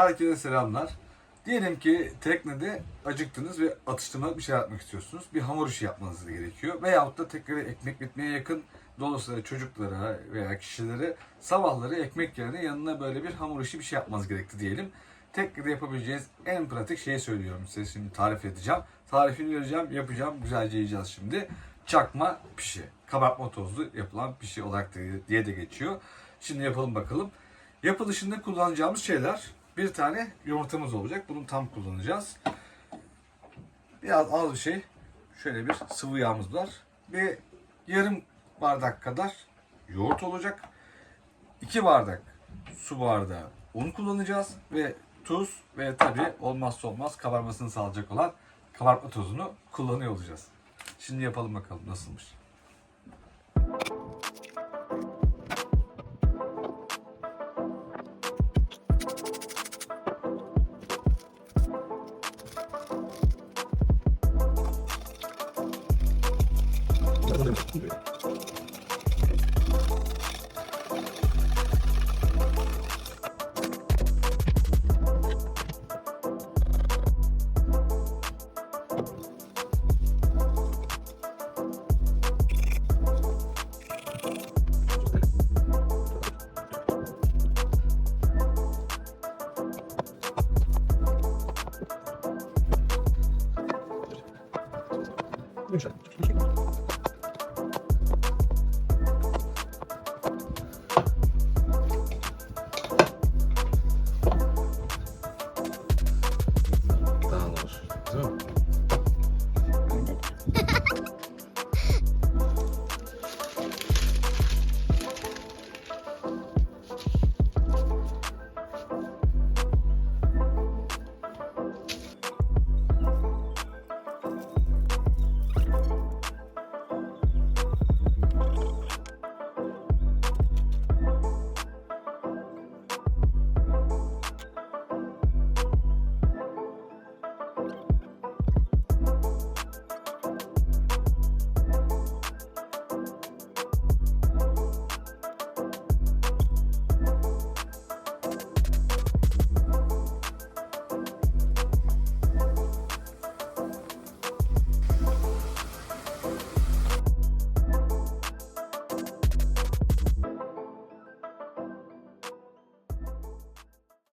Herkese selamlar. Diyelim ki teknede acıktınız ve atıştırmalık bir şey yapmak istiyorsunuz. Bir hamur işi yapmanız gerekiyor. Veyahut da teknede ekmek bitmeye yakın dolayısıyla çocuklara veya kişilere sabahları ekmek yerine yanına böyle bir hamur işi bir şey yapmanız gerekti diyelim. Teknede yapabileceğiniz en pratik şeyi söylüyorum size şimdi tarif edeceğim. Tarifini vereceğim, yapacağım, güzelce yiyeceğiz şimdi. Çakma pişi. Kabartma tozlu yapılan pişi olarak diye de geçiyor. Şimdi yapalım bakalım. Yapılışında kullanacağımız şeyler bir tane yumurtamız olacak. Bunu tam kullanacağız. Biraz az bir şey. Şöyle bir sıvı yağımız var. Ve yarım bardak kadar yoğurt olacak. 2 bardak su bardağı un kullanacağız ve tuz ve tabi olmazsa olmaz kabarmasını sağlayacak olan kabartma tozunu kullanıyor olacağız. Şimdi yapalım bakalım nasılmış. Ну Миша, включи.